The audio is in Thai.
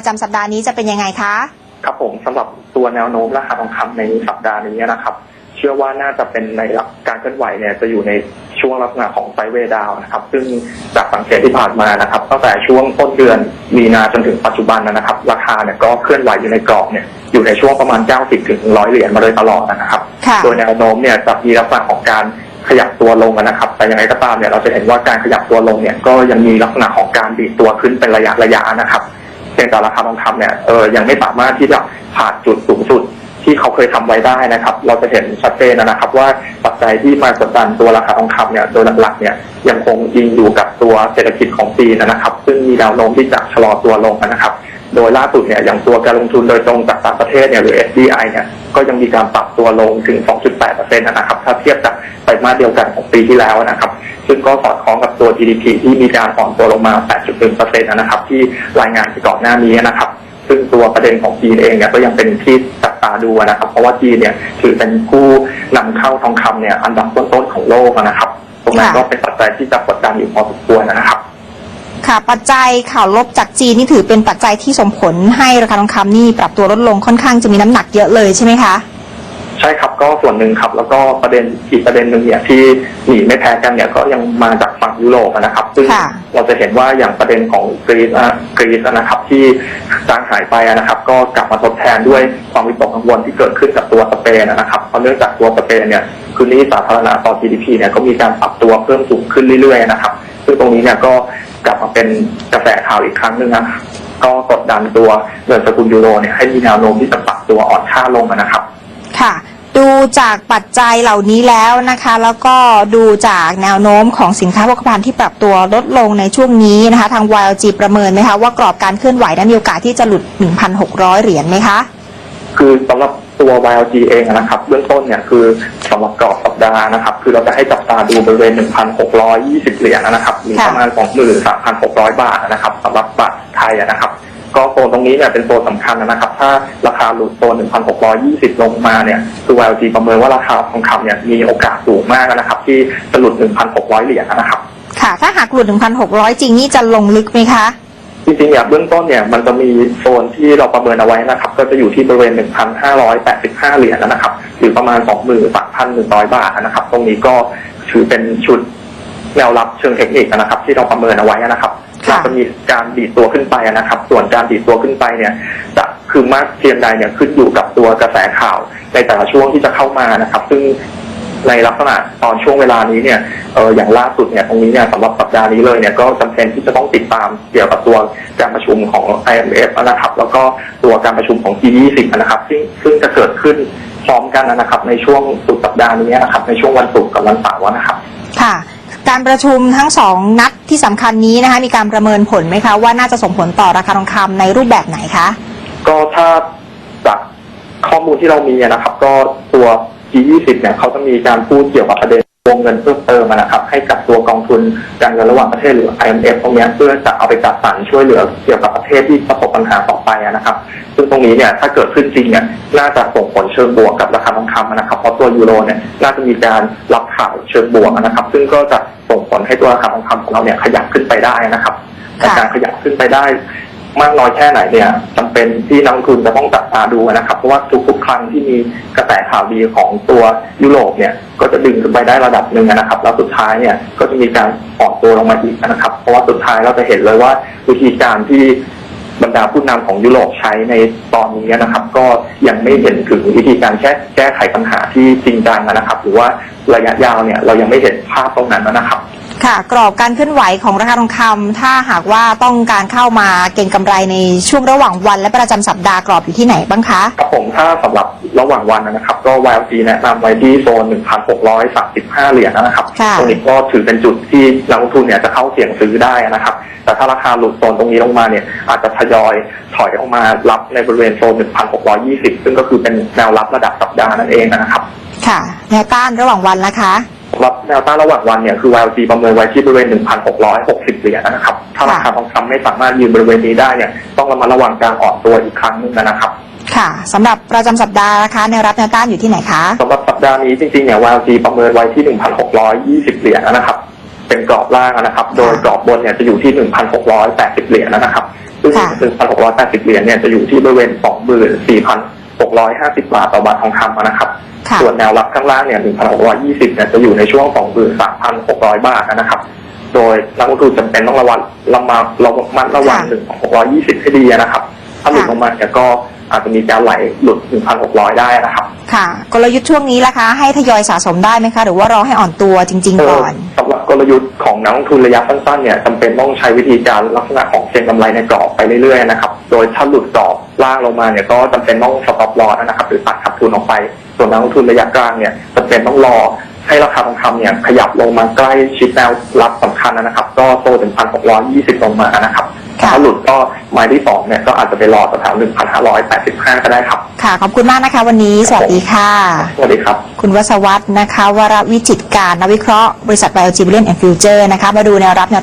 ประจำสัปดาห์นี้จะเป็นยังไงคะ ครับผมสำหรับตัวแนวโน้มราคาทองคำในสัปดาห์นี้นะครับ เชื่อว่าน่าจะเป็นในหลักการเคลื่อนไหวเนี่ยจะอยู่ในช่วงลักษณะของไซด์เวย์ดาวน์นะครับ ซึ่งจากสังเกตที่ผ่านมานะครับตั้งแต่ช่วงต้นเดือนมีนาจนถึงปัจจุบันนะครับ ราคาเนี่ยก็เคลื่อนไหวอยู่ในกรอบเนี่ยอยู่ในช่วงประมาณ 90ถึง100 เหรียญมาโดยตลอดนะครับค่ะโดยแนวโน้มเนี่ยจะมีลักษณะของการขยับตัวลงนะครับ แต่ยังไงก็ตามเนี่ยเราจะเห็นว่าการขยับตัวลงเนี่ยก็ยังมีลักษณะของการดีดตัวขึ้นเป็นระยะระยะนะครับเพี ยงแต่ราคาทองคำเนี่ยเออยังไม่สามารถที่จะผ่านจุดสูงสุดที่เขาเคยทำไว้ได้นะครับ เราจะเห็นชัดเจนนะครับว่าปัจจัยที่มากดดันตัวราคาทองคำเนี่ยโดยหลักๆเนี่ยยังคงยิงอยู่กับตัวเศรษฐกิจของจีนนะครับ ซึ่งมีแนวโน้มที่จะชะลอตัวลงนะครับ โดยล่าสุดเนี่ยอย่างตัวการลงทุนโดยตรงจากต่างประเทศเนี่ยหรือ FDI เนี่ยก็ยังมีการปรับตัวลงถึง 2.8%นะครับถ้าเทียบจากไตรมาสเดียวกันของปีที่แล้วนะครับ ซึ่งก็สอดคล้องกับตัว GDP ที่มีการอ่อนตัวลงมา 8.1%นะครับ ที่รายงานไปก่อนหน้านี้นะครับ ซึ่งตัวประเด็นของจีนเองเนี่ยก็ยังเป็นที่จับตาดูนะครับ เพราะว่าจีนเนี่ยถือเป็นผู้นำเข้าทองคำเนี่ยอันดับต้นๆของโลกนะครับ ตรงนั้นค่ะก็เป็นปัจจัยที่จะกดดันอยู่พอสมควรนะครับค่ะปัจจัยข่าวลบจากจีนนี่ถือเป็นปัจจัยที่ส่งผลให้ราคาทองคำนี่ปรับตัวลดลงค่อนข้างจะมีน้ำหนักเยอะเลยใช่ไหมคะ ใช่ครับก็ส่วนหนึ่งครับ แล้วก็ประเด็นอีกประเด็นหนึ่งเนี่ยที่หนีไม่แพ้กันเนี่ยก็ยังมาจากฝั่งยุโรปนะครับ ซึ่งค่ะ เราจะเห็นว่าอย่างประเด็นของกรีซอะกรีซนะครับที่จางหายไปนะครับ ก็กลับมาทดแทนด้วยความวิตกกังวลที่เกิดขึ้นกับตัวสเปนนะครับเพราะเนื่องจากตัวสเปนเนี่ยคือหนี้สาธารณะต่อ GDP เนี่ยก็มีการปรับตัวเพิ่มสูงขึ้นเรื่อยๆนะครับ ซึ่งตรงนี้เนี่ยก็กลับมาเป็นกระแสข่าวอีกครั้งหนึ่งนะครับก็กดดันตัวเงินสกุลยูโรเนี่ยให้มีแนวโน้มที่จะปรับตัวอ่อนค่าลงนะครับค่ะ ดูจากปัจจัยเหล่านี้แล้วนะคะ แล้วก็ดูจากแนวโน้มของสินค้าโภคภัณฑ์ที่ปรับตัวลดลงในช่วงนี้นะคะ ทาง YLG ประเมินไหมคะว่ากรอบการเคลื่อนไหวนั้นมีโอกาสที่จะหลุด 1,600 เหรียญไหมคะ คือสำหรับตัว YLG เองนะครับเบื้องต้นเนี่ยคือสำหรับกรอบสัปดาห์นะครับ คือเราจะให้จับตาดูบริเวณ 1,620 เหรียญนะครับหรือค่ะประมาณ 23,600 บาทนะครับสำหรับบาทไทยนะครับ ก็โซนตรงนี้เนี่ยเป็นโซนสำคัญนะครับ ถ้าราคาหลุดโซน 1,620 ลงมาเนี่ยคือ YLG ประเมินว่าราคาทองคำเนี่ยมีโอกาสสูงมากนะครับ ที่จะหลุด 1,600 เหรียญนะครับ ค่ะ ถ้าหากหลุด 1,600 จริงนี่จะลงลึกไหมคะจริงๆเนี่ยเบื้องต้นเนี่ยมันจะมีโซนที่เราประเมินเอาไว้นะครับ ก็จะอยู่ที่บริเวณ 1,585 เหรียญนะครับหรือประมาณ 23,100 บาทนะครับ ตรงนี้ก็ถือเป็นชุดแนวรับเชิงเทคนิคนะครับ ที่เราประเมินเอาไว้นะครับ ค่ะเราจะมีการดีดตัวขึ้นไปนะครับ ส่วนการดีดตัวขึ้นไปเนี่ยจะคือมากเพียงใดเนี่ยขึ้นอยู่กับตัวกระแสข่าวในแต่ละช่วงที่จะเข้ามานะครับ ซึ่งในลักษณะตอนช่วงเวลานี้เนี่ยเอออย่างล่าสุดเนี่ยตรงนี้เนี่ยสำหรับสัปดาห์นี้เลยเนี่ยก็จำเป็นที่จะต้องติดตามเกี่ยวกับตัวการประชุมของ IMF นะครับ แล้วก็ตัวการประชุมของ G20 นะครับซึ่งซึ่งจะเกิดขึ้นพร้อมกันนะครับ ในช่วงสุดสัปดาห์นี้นะครับในช่วงวันศุกร์กับวันเสาร์นะครับ ค่ะ การประชุมทั้งสองนัดที่สำคัญนี้นะคะ มีการประเมินผลไหมคะว่าน่าจะส่งผลต่อราคาทองคำในรูปแบบไหนคะ ก็ถ้าจากข้อมูลที่เรามีนะครับ ก็ตัว G20 เนี่ยเขาจะมีการพูดเกี่ยวกับประเด็น วงเงินเพิ่มเติมนะครับให้กับตัวกองทุนการเงินระหว่างประเทศหรือ IMF ตรงเนี้ยเพื่อจะเอาไปจัดสรรช่วยเหลือเกี่ยวกับประเทศที่ประสบปัญหาต่อไปนะครับ ซึ่งตรงนี้เนี่ยถ้าเกิดขึ้นจริงเนี่ยน่าจะส่งผลเชิงบวกกับราคาทองคำนะครับเพราะตัวยูโรเนี่ยน่าจะมีการรับข่าวเชิงบวกนะครับ ซึ่งก็จะส่งผลให้ตัวราคาทองคำของเราเนี่ยขยับขึ้นไปได้นะครับแต่ค่ะการขยับขึ้นไปได้ มากน้อยแค่ไหนเนี่ยจำเป็นที่นักลงทุนจะต้องจับตาดูนะครับ เพราะว่าทุกๆครั้งที่มีกระแสข่าวดีของตัวยุโรปเนี่ยก็จะดึงขึ้นไปได้ระดับหนึ่งนะครับ แล้วสุดท้ายเนี่ยก็จะมีการอ่อนตัวลงมาอีกนะครับ เพราะว่าสุดท้ายเราจะเห็นเลยว่าวิธีการที่บรรดาผู้นำของยุโรปใช้ในตอนนี้นะครับ ก็ยังไม่เห็นถึงวิธีการแก้แก้ไขปัญหาที่จริงจังนะครับ หรือว่าระยะยาวเนี่ยเรายังไม่เห็นภาพตรงนั้นนะครับ ค่ะ กรอบการเคลื่อนไหวของราคาทองคำถ้าหากว่าต้องการเข้ามาเก็งกำไรในช่วงระหว่างวันและประจำสัปดาห์กรอบอยู่ที่ไหนบ้างคะ ครับผมถ้าสำหรับระหว่างวันนะครับ ก็ YLG แนะนำไว้ที่โซน 1,635 เหรียญนะครับ ค่ะ ตรงนี้ก็ถือเป็นจุดที่นักลงทุนเนี่ยจะเข้าเสี่ยงซื้อได้นะครับ แต่ถ้าราคาหลุดโซนตรงนี้ลงมาเนี่ยอาจจะทยอยถอยออกมารับในบริเวณโซน 1,620 ซึ่งก็คือเป็นแนวรับระดับสัปดาห์นั่นเองนะครับ ค่ะ แนวต้านระหว่างวันนะคะ สำหรับแนวต้านระหว่างวันเนี่ยคือ YLG ประเมินไว้ที่บริเวณ 1,660 เหรียญนะครับ ถ้าราคาทองคำไม่สามารถยืนบริเวณนี้ได้เนี่ยต้องระมัดระวังการอ่อนตัวอีกครั้งหนึงนะครับ ค่ะสำหรับประจำสัปดาห์นะคะแนวรับแนวต้านอยู่ที่ไหนคะ สำหรับสัปดาห์นี้จริงๆเนี่ย YLG ประเมินไว้ที่ 1,620 เหรียญนะครับ เป็นกรอบล่างนะครับ โดยกรอบบนเนี่ยจะอยู่ที่ 1,680 เหรียญนะครับซึ่งซึ่งค่ะหนึ่งพันหกร้อยแปดสิบเหรียญเนี่ยจะอยู่ที่บริเวณส องหมื่นสี่พันหกร้อยห้าสิบบาทต่อบาททองคำนะครับ ค่ะ ส่วนแนวรับข้างล่างเนี่ยหนึ่งพันหกร้อยยี่สิบเนี่ยจะอยู่ในช่วงสองหมื่นสามพันหกร้อยบาทนะครับ โดยนักลงทุนจำเป็นต้องระวังระมัดระมัดระวังค่ะหนึ่งพันหกร้อยยี่สิบให้ดีนะครับ ถ้าหลุดค่ะลงมาเนี่ยก็อาจจะมีการไหลหลุดหนึ่งพันหกร้อยได้นะครับ ค่ะ กลยุทธ์ช่วงนี้ล่ะคะ ให้ทยอยสะสมได้ไหมคะ หรือว่ารอให้อ่อนตัวจริง ๆ ก่อนเสำหรับกลยุทธ์ของนักลงทุนระยะสั้นๆเนี่ยจำเป็นต้องใช้วิธีการลักษณะของเก็งกำไรในกรอบไปเรื่อยๆนะครับ โดยถ้าหลุดกรอบ ล่างลงมาเนี่ยก็จำเป็นต้องสต็อปลอสนะครับ หรือตัดขับทุนออกไป ส่วนนักลงทุนระยะกลางเนี่ยจำเป็นต้องรอให้ราคาทองคำเนี่ยขยับลงมาใกล้ชิดแนวรับสำคัญนะครับ ก็โตถึงพันหกร้อยยี่สิบลงมานะครับค่ะถ้าหลุดก็ไม้ที่สองเนี่ยก็อาจจะไปรอแถวหนึ่งพันห้าร้อยแปดสิบห้าก็ได้ครับ ค่ะ ขอบคุณมากนะคะ วันนี้ สวัสดีค่ะ สวัสดีครับ คุณวศวัฒน์นะคะ วรวิจิตรการนักวิเคราะห์บริษัท BioG Brilliant and Future นะคะ มาดูแนวรับแนว